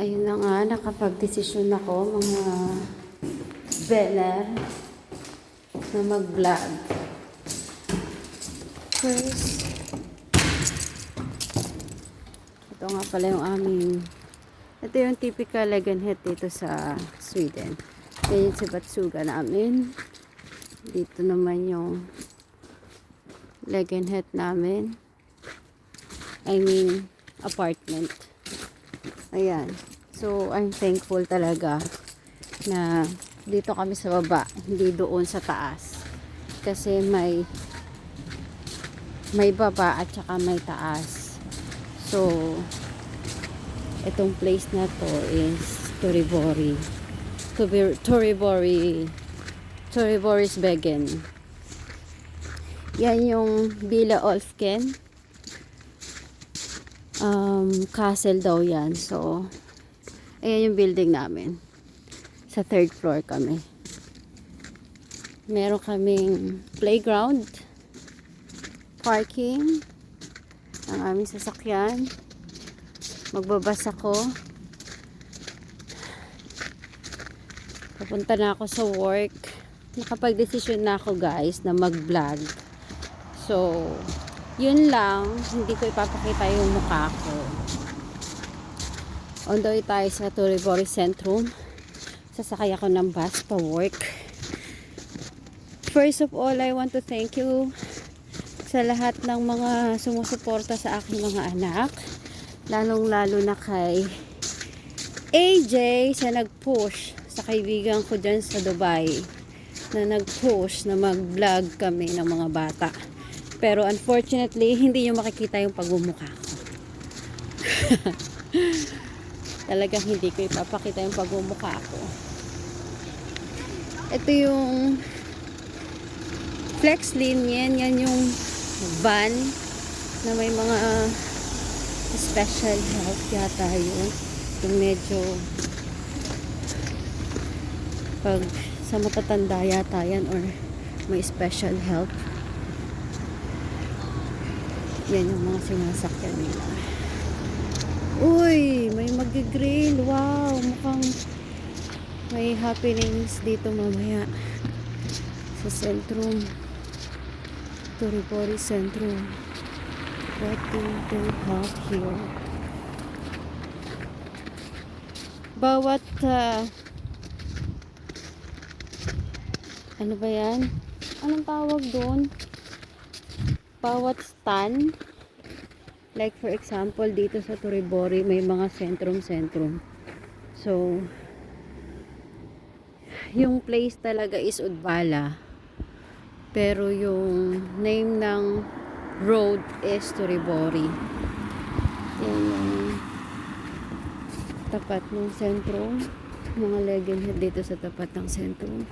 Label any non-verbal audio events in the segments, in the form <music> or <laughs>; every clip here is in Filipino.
Ayun na nga, nakapag-desisyon ako mga beller na mag-vlog. First, ito nga pala yung aming, ito yung typical Legenhet dito sa Sweden. Yan yung Sibatsuga namin. Dito naman yung Legenhet namin. I mean, apartment. Ayan. So, I'm thankful talaga na dito kami sa baba, hindi doon sa taas. Kasi may may baba at saka may taas. So, itong place na to is Toribori. Toribori Toriboris Begen. Yan yung Villa Olfken um, castle daw yan. So, ayan yung building namin. Sa third floor kami. Meron kaming playground, parking, ang aming sasakyan. Magbabas ako. Papunta na ako sa work. Nakapag-desisyon na ako guys na mag-vlog. So, yun lang, hindi ko ipapakita yung mukha ko. On the way tayo sa Turibori Centrum. Sasakay ako ng bus pa work. First of all, I want to thank you sa lahat ng mga sumusuporta sa aking mga anak. Lalong lalo na kay AJ sa nag-push sa kaibigan ko dyan sa Dubai na nag-push na mag-vlog kami ng mga bata. Pero unfortunately, hindi nyo makikita yung pagmumukha ko. <laughs> Talagang hindi ko ipapakita yung pagmumukha ko. Ito yung flex lane yan. Yan yung van na may mga special help yata yun. Yung medyo pag sa matatanda yata yan or may special help. Yan yung mga sinasakyan nila. Uy, may mag-grill. Wow, mukhang may happenings dito mamaya sa sentrum. Turibori Centrum. What do they have here? Bawat ah, ano ba yan? Anong tawag doon? bawat stand like for example dito sa Toribori may mga sentrum-sentrum. So yung place talaga is Udbala pero yung name ng road is Toribori. Yan yung tapat ng sentrum mga legend dito sa tapat ng sentrum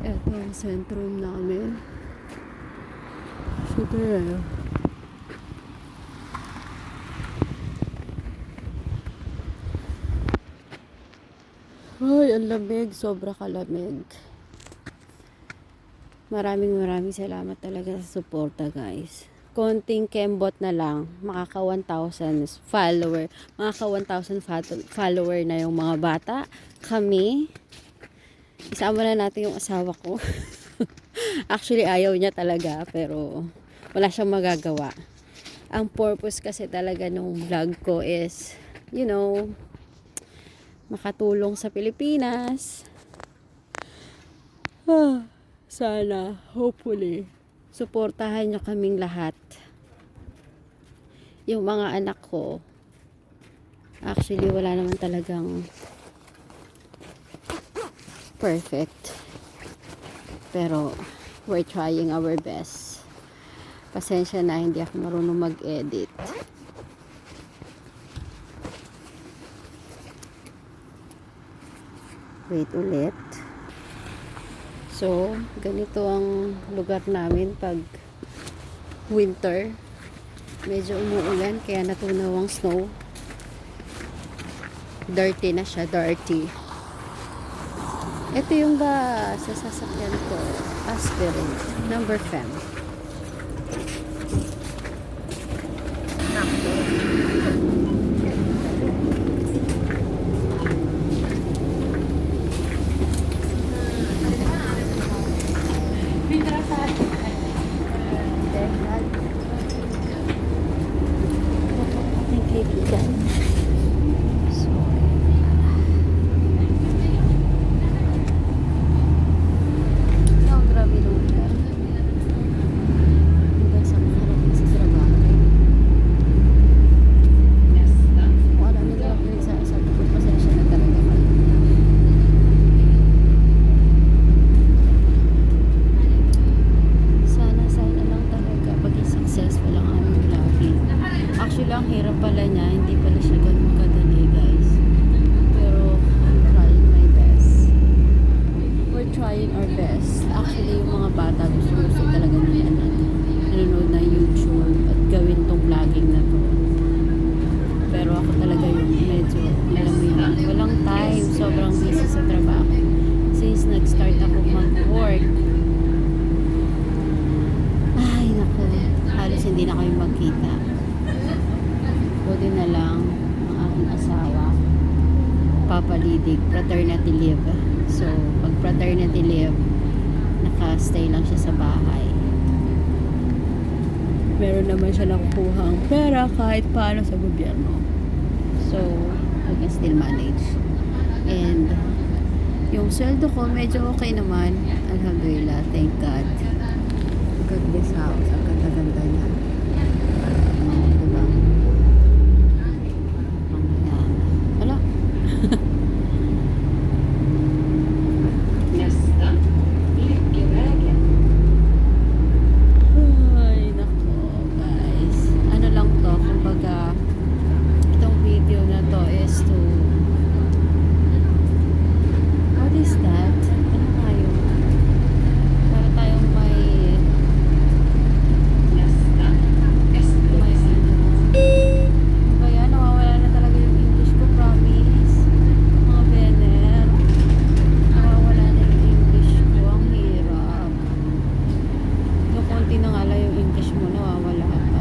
ito ang sentrum namin. So Ay, ang lamig. Sobra kalamig. Maraming maraming salamat talaga sa suporta, guys. Konting kembot na lang, makaka 1,000 follower. Makaka 1,000 fat- follower na yung mga bata. Kami, isama na natin yung asawa ko. <laughs> Actually, ayaw niya talaga, pero wala siyang magagawa. Ang purpose kasi talaga nung vlog ko is, you know, makatulong sa Pilipinas. Ah, sana, hopefully, suportahan nyo kaming lahat. Yung mga anak ko, actually, wala naman talagang perfect. Pero, we're trying our best. Pasensya na, hindi ako marunong mag-edit. Wait ulit. So, ganito ang lugar namin pag winter. Medyo umuulan, kaya natunaw ang snow. Dirty na siya, dirty. Ito yung ba sa sasakyan ko, aspirin, number 10. kaibigan. So, oh, grabe nung ulan. Hanggang sa makarating sa trabaho. Kung alam nila ako pinagsasabi ko, pasensya na talaga kayo. Sana, sana lang talaga maging successful ang aming vlogging. Actually, ang hirap pala niya, hindi pala siya ganun kadali, guys. Pero, I'm trying my best. We're trying our Actually, yung mga bata gusto gusto talaga nila na nanonood ng YouTube at gawin tong vlogging na to. Pero ako talaga yung medyo, alam mo yun, walang time. Sobrang busy sa trabaho. Since nag-start ako mag-work, ay, naku. Halos hindi na kayo magkita. Buti na lang ang aking asawa papalidig paternity leave. So, pag paternity leave, naka-stay lang siya sa bahay. Meron naman siya nakukuhang pera kahit paano sa gobyerno. So, we can still manage. And, yung sweldo ko, medyo okay naman. Alhamdulillah, thank God. Look at this house. Ang ganda-ganda niya. Oh, diba? Ang yan. Wala. Nästa, Lyckevägen. Ay, nako, guys. Ano lang to, kumbaga, itong video na to is to What is that? Ano tayo? Para tayong may Nästa, may Estlösen. ano. Kaya nawawala na talaga yung English ko, promise. Mga bener. Nawawala na yung English ko. Ang hirap. Yung konti na nga lang yung English mo, nawawala ka.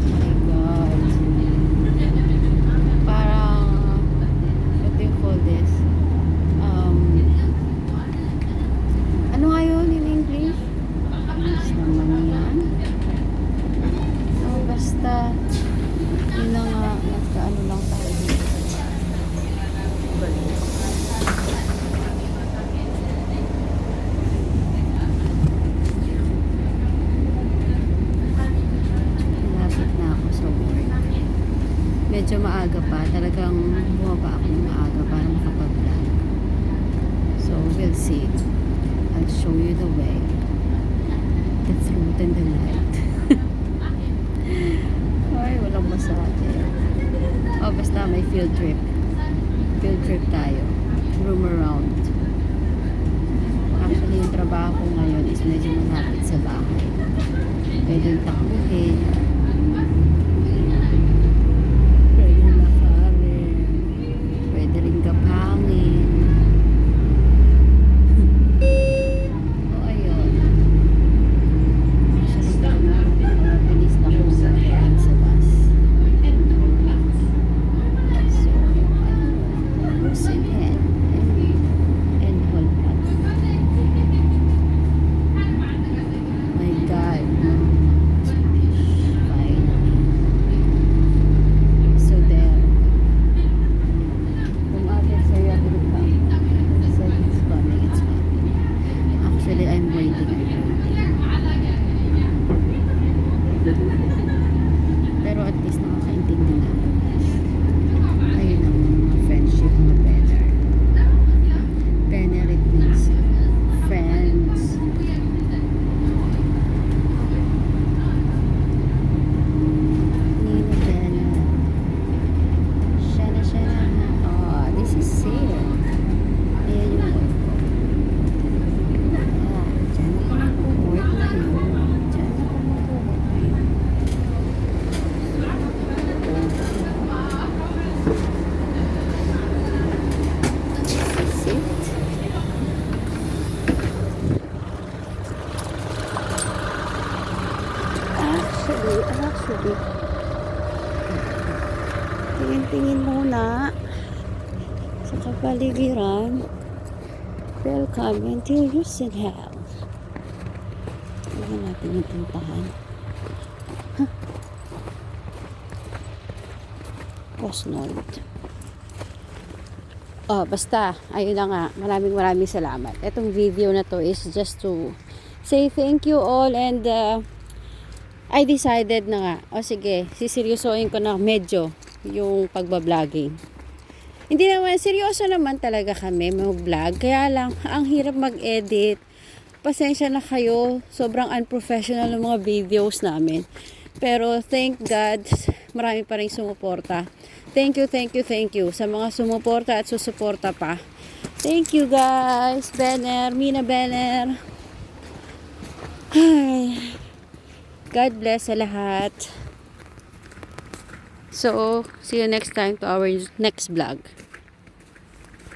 Oh my God. Parang, what do you call this? Um, ano nga yun in English? English naman yan. Oh, basta, yun na nga, nagkaano lang tayo dito. Balik. Malapit na ako sa work. Medyo maaga pa. Talagang bumaba ako ng maaga para makapag-vlog. So, we'll see. I'll show you the way. The truth and the light. <laughs> Ay, walang masahe. Oh, basta may field trip. Field trip tayo. Room around. Actually, yung trabaho ko ngayon is medyo malapit sa bahay. Pwedeng takbuhin. Sa kapaligiran. Welcome into Rosenham. Ano natin yung puntahan? Huh? Cosnold. Oh, basta, ayun na nga. Maraming maraming salamat. Itong video na to is just to say thank you all and uh, I decided na nga, o sige, siseryosoin ko na medyo yung pagbabloging. Hindi naman, seryoso naman talaga kami mag-vlog. Kaya lang, <laughs> ang hirap mag-edit. Pasensya na kayo, sobrang unprofessional ng mga videos namin. Pero thank God, marami pa rin sumuporta. Thank you, thank you, thank you sa mga sumuporta at susuporta pa. Thank you guys, Benner, Mina Benner. Ay, God bless sa lahat. So, see you next time to our next vlog.